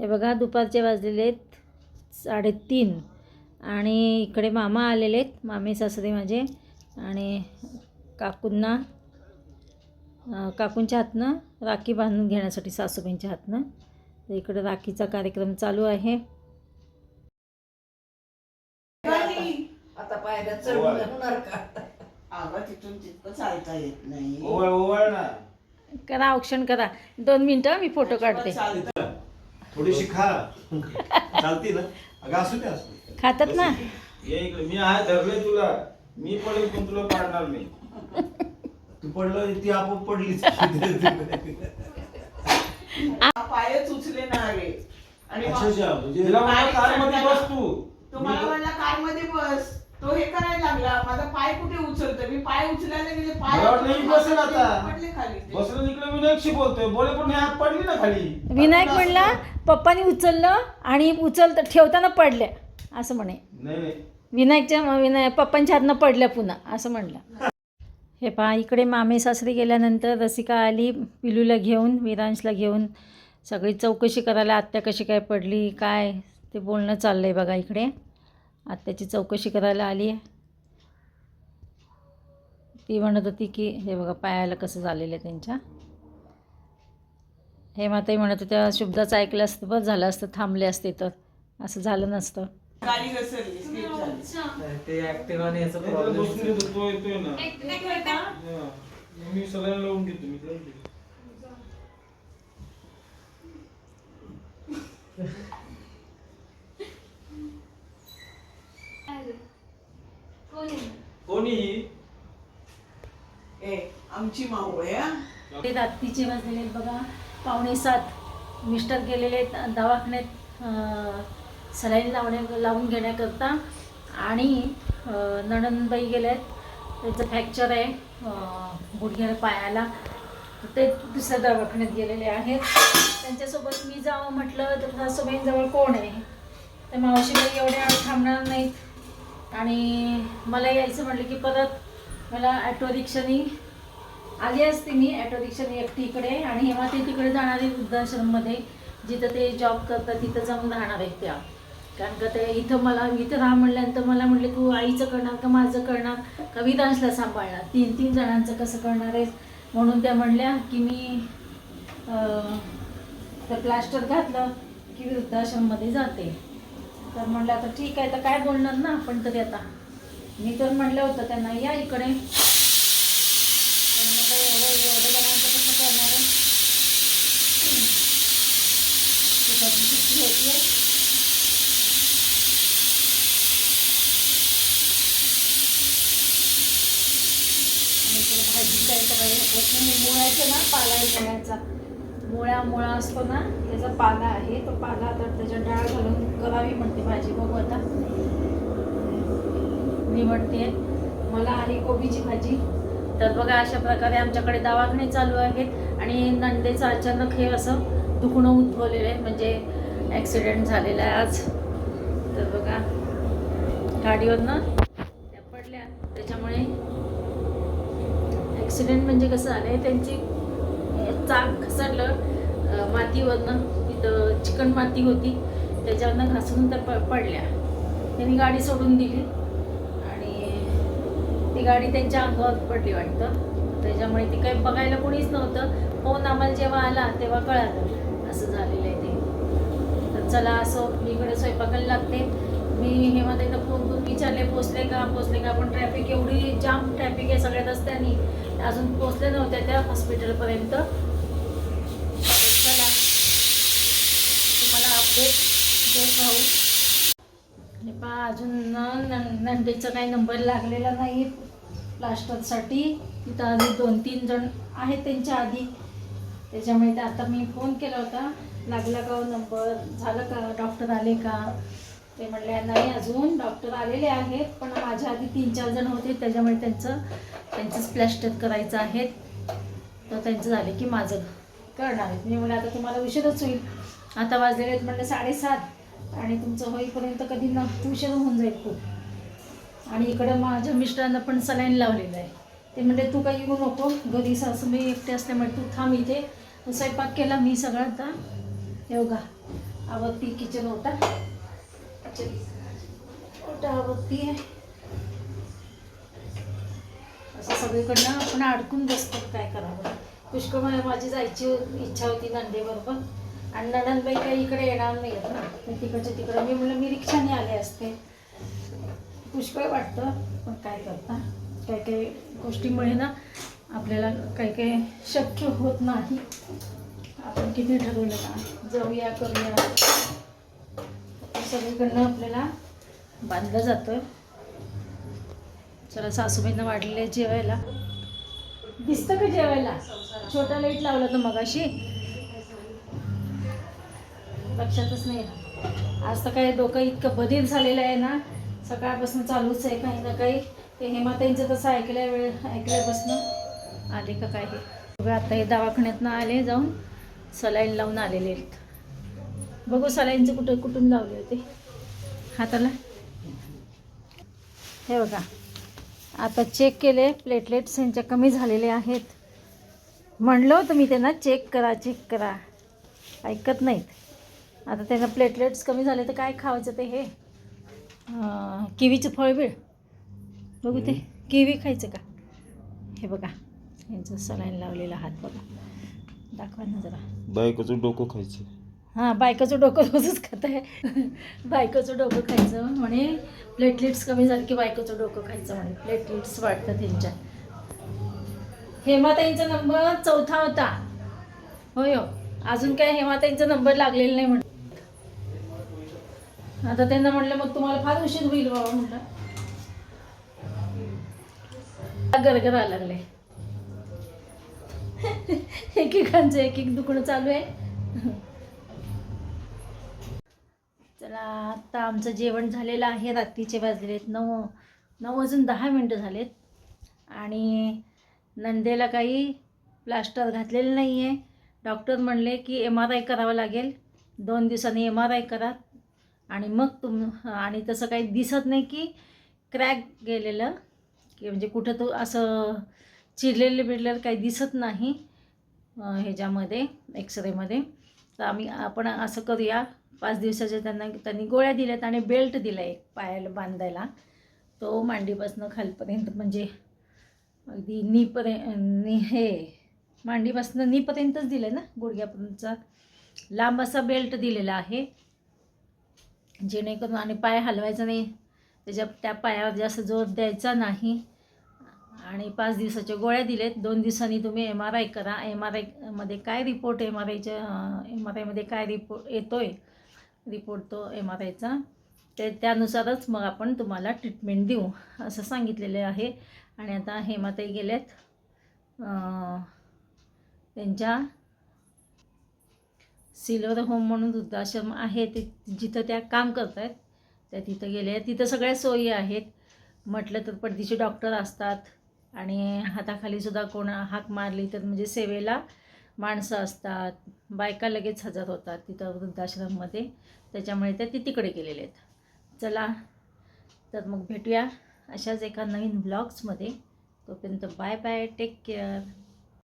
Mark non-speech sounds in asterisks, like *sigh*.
हे बघा दुपारचे वाजलेले आहेत साडेतीन. आणि इकडे मामा आलेले आहेत मामी सासरे माझे. आणि काकूंना काकूंच्या हातनं राखी बांधून घेण्यासाठी सासूबाईंच्या हातनं. तर इकडे राखीचा कार्यक्रम चालू आहे. आता पायऱ्या चढून जाणार का? अगं तिथून तितकं चालता येत नाही. ओवळ ओवळ ना. करा औक्षण करा. दोन मिनटं मी फोटो काढते. चालतं. थोडीशी खा. चालती ना? अगं असू दे असू दे. खातात ना? ये इकडे मी आहे धरले तुला. मी पडेल पण तुला पाडणार नाही तू पडलं ती आपोआप पडलीच पायच उचले ना हवे आणि अच्छा, मग अच्छा, म्हणजे तिला म्हणा काय कारमध्ये सांगता? बस तू. तो मला म्हणला कारमध्ये बस. तो हे करायला लागला. माझा पाय कुठे उचलतो मी पाय उचलायला गेले पाय मला वाटलं बसेल आता. पडले खाली ते. बसलं इकडे विनायकशी बोलतोय. बोले पण हात पडली ना खाली. विनायक म्हणला पप्पानी उचललं आणि उचलतं ठेवताना पडल्या असं म्हणे. नाही नाही. विनायकच्या विनाय पप्पांच्या हातनं पडल्या पुन्हा. असं म्हणलं. हे पहा इकडे मामे सासरी गेल्यानंतर रसिका आली पिलूला घेऊन विरांशला घेऊन. सगळी चौकशी करायला आत्या कशी काय पडली काय ते बोलणं चाललं आहे बघा इकडे. आत्याची चौकशी करायला आली आहे. ती म्हणत होती की हे बघा पायाला कसं झालेलं आहे त्यांच्या. हे माताही म्हणत होत्या शुभदाचं ऐकलं असतं बरं झालं असतं थांबले असते तर. असं झालं नसतं. ते ऍक्टिव्हाने याचा नाही, त्याला बसून प्रॉब्लेम देतो तो येतोय ना. मी सगळ्यांना लावून घेतो मी *laughs* लावून घेतो. कोणी ही ए आमची माऊ आहे हा. ते रात्रीचे वाजलेले आहेत बघा. पावणे सात. मिस्टर गेलेले आहेत दवाखान्यात सलाईन लावण्या लावून घेण्याकरता. आणि अं, नणंदबाई गेल्या आहेत. त्यांचं फ्रॅक्चर आहे अं, गुडघ्याला पायाला. तर ते दुसऱ्या दवाखान्यात गेलेले आहेत. त्यांच्यासोबत मी जावं म्हटलं तर सासूबाईंजवळ कोण आहे? तर मावशीबाई एवढ्या वेळ थांबणार नाहीत. आणि मला यायचं म्हटलं की परत मला ॲटो रिक्षानी आली असते मी ॲटो रिक्षाने एकटी इकडे आणि हेव्हा ते तिकडे जाणार आहे वृद्धाश्रममध्ये जिथं ते जॉब करतात तिथं जाऊन राहणार आहेत त्या. कारण का ते इथं मला इथं राहा म्हणल्यानंतर मला म्हटले तू आईचं करणार का माझं करणार? का विधांशला सांभाळणार. तीन तीन जणांचं कसं करणार आहेस? म्हणून त्या म्हणल्या की मी तर प्लास्टर घातलं की वृद्धाश्रममध्ये जाते. तर म्हणलं आता ठीक आहे तर काय बोलणार ना आपण तरी आता? मी तर म्हणलं होतं त्यांना या इकडे. पण मग एवढं एवढं जणांचं कसं करणार आहे? ते होती. आहे भाजी काय करायला होत नाही ना पाला आहे मुळ्या मुळा असतो ना त्याचा पाला आहे तो पाला तर त्याच्या डाळ घालून करावी म्हणते भाजी बघू आता. निवडते मला आहे कोबीची भाजी. तर बघा अशा प्रकारे आमच्याकडे दवाखाने चालू आहेत आणि नंदेचं अचानक हे असं दुखणं उद्भवलेलं आहे म्हणजे ॲक्सिडेंट झालेला आहे आज. तर बघा गाडीवरनं त्या पडल्या. त्याच्यामुळे ॲक्सिडेंट म्हणजे कसं आलं आहे त्यांची चाक घसरलं मातीवरनं तिथं चिकन माती होती त्याच्यावरनं घासून त्या प पडल्या. त्यांनी गाडी सोडून दिली आणि ती गाडी त्यांच्या अंगावर पडली वाटतं. त्याच्यामुळे ती काही बघायला कोणीच नव्हतं. फोन आम्हाला जेव्हा आला तेव्हा कळालं. असं झालेलं आहे ते. तर चला असं मी इकडे स्वयंपाकाला लागते. मी हेमाताईला फोन करून विचारले पोचले का? पोचले का? पण ट्रॅफिक एवढी जाम ट्रॅफिक आहे सगळ्या रस्त्यानी. अजून पोचले नव्हत्या त्या हॉस्पिटलपर्यंत चला. तुम्हाला अपडेट देत राहू. हे पहा अजून न- नंदेचा काही नंबर लागलेला नाही प्लास्टरसाठी तिथं आधी दोन तीन जण आहेत त्यांच्या आधी. त्याच्यामुळे ते आता मी फोन केला होता. लागला का हो नंबर झालं का? डॉक्टर आले का? ते म्हणले नाही अजून डॉक्टर आलेले आहेत पण माझ्या आधी तीन चार जण होते त्याच्यामुळे त्यांचं त्यांचंच प्लॅस्टर करायचं आहे. तर त्यांचं झालं की माझं. करणार आहेत. मी म्हणलं आता तुम्हाला उशीरच होईल. आता वाजलेले आहेत म्हणलं साडेसात आणि तुमचं होईपर्यंत कधी न उशीर होऊन जाईल खूप. आणि इकडं माझ्या मिस्टरांना पण सलाईन लावलेलं आहे. ते म्हणले तू काही येऊ नको घरी सासूबाई एकटे असल्यामुळे तू थांब इथे. स्वयंपाक केला मी सगळा आता हे बघा किचन होता. असं सगळीकडनं आपण अडकून बसतो काय करावं? पुष्कळ माझी जायची इच्छा होती नंदेबरोबर. आणि नंदनबाई काही इकडे येणार नाही आहेत ना तिकडच्या तिकडं. मी म्हणलं मी रिक्षाने आले असते. पुष्कळ वाटतं पण काय करता? काही काही गोष्टीमुळे ना आपल्याला काही काही शक्य होत नाही. आपण किती ठरवलं का? जाऊया करूया. सगळीकडनं आपल्याला बांधलं जातं चला सासूबाईंना वाढलेलं आहे जेवायला. दिसतं का जेवायला? छोटा लाइट लावला तर मगाशी. लक्षातच नाही आज तर काय डोकं इतकं बधीर झालेलं आहे ना. सकाळपासून चालूच आहे काही ना काही. ते हेमाताईंचं तसं ऐकल्या वेळ ऐकल्यापासून आले का काय बघा आता हे दवाखान्यातनं आले जाऊन. सलाईन लावून आलेले आहेत. बघू सलाईंचं कुठं कुठून लावले होते. हाताला. हे बघा. आता चेक केले. प्लेटलेट्स यांच्या कमी झालेले आहेत. म्हणलं होतं मी त्यांना चेक करा चेक करा. ऐकत नाहीत. आता त्यांना प्लेटलेट्स कमी झाले तर काय खावायचं ते हे? किवीचं किवीचं फळबीळ. बघू ते. किवी खायचं का? हे बघा. यांचं सलाईन लावलेला हात बघा. दाखवा ना जरा. बायकोचं डोकं खायचं. हां बायकोचं डोकं रोजच खात आहे. बायकोचं डोकं खायचं म्हणे. प्लेटलेट्स कमी झाले की बायकोचं डोकं खायचं म्हणे. प्लेटलेट्स वाढतात त्यांच्या हेमाताईंचा नंबर चौथा होता. होय हो. अजून काय हेमाताईंचा नंबर लागलेला नाही म्हण. आता त्यांना म्हटलं मग तुम्हाला फार उशीर होईल बाबा म्हटलं. गरगरा लागले *laughs* एकेकांचं एक एक दुखणं चालू आहे. चला आत्ता आमचं जेवण झालेलं आहे रात्रीचे वाजलेले आहेत. नऊ नऊ वाजून दहा मिनटं झालेत. आणि नंदेला काही प्लास्टर घातलेलं नाही आहे डॉक्टर म्हणले की एम आर आय करावं लागेल. दोन दिवसांनी एम आर आय करा. आणि मग तुम आणि तसं काही दिसत नाही की क्रॅक गेलेलं की म्हणजे कुठं तो असं चिरलेलं बिरलेलं काही दिसत नाही ह्याच्यामध्ये एक्सरेमध्ये तर आम्ही आपण असं करूया. पाच दिवसाच्या त्यांना त्यांनी गोळ्या दिल्यात आणि बेल्ट दिला एक पायाला बांधायला. तो मांडीपासनं खालपर्यंत म्हणजे अगदी नीपर्यंत नी हे मांडीपासनं नीपर्यंतच दिलं आहे ना गुडघ्यापर्यंतचा. लांब असा बेल्ट दिलेला आहे. जेणेकरून आणि पाय हलवायचा नाही. त्याच्या त्या पायावर जास्त जोर द्यायचा नाही. आणि पाच दिवसाच्या गोळ्या दिलेत दोन दिवसांनी तुम्ही एम आर आय करा. एम आर आयमध्ये काय रिपोर्ट एम आर आयच्या एम आर आयमध्ये काय रिपोर्ट येतो आहे रिपोर्ट तो एम आर आयचा ते त्यानुसारच मग आपण तुम्हाला ट्रीटमेंट देऊ असं सांगितलेलं आहे. आणि आता हेमाताई गेल्यात आहेत त्यांच्या सिल्वर होम म्हणून वृद्धाश्रम आहे. ते जिथं त्या काम करत आहेत त्या तिथं गेले. आहेत तिथं सगळ्या सोयी आहेत. म्हटलं तर पडदीचे डॉक्टर असतात. आणि हाताखालीसुद्धा कोण हाक मारली तर म्हणजे सेवेला माणसं असतात बायका लगेच हजर होतात तिथं वृद्धाश्रममध्ये. त्याच्यामुळे ते ती तिकडे गेलेले आहेत. चला तर मग भेटूया अशाच एका नवीन ब्लॉग्समध्ये. तोपर्यंत बाय बाय टेक केअर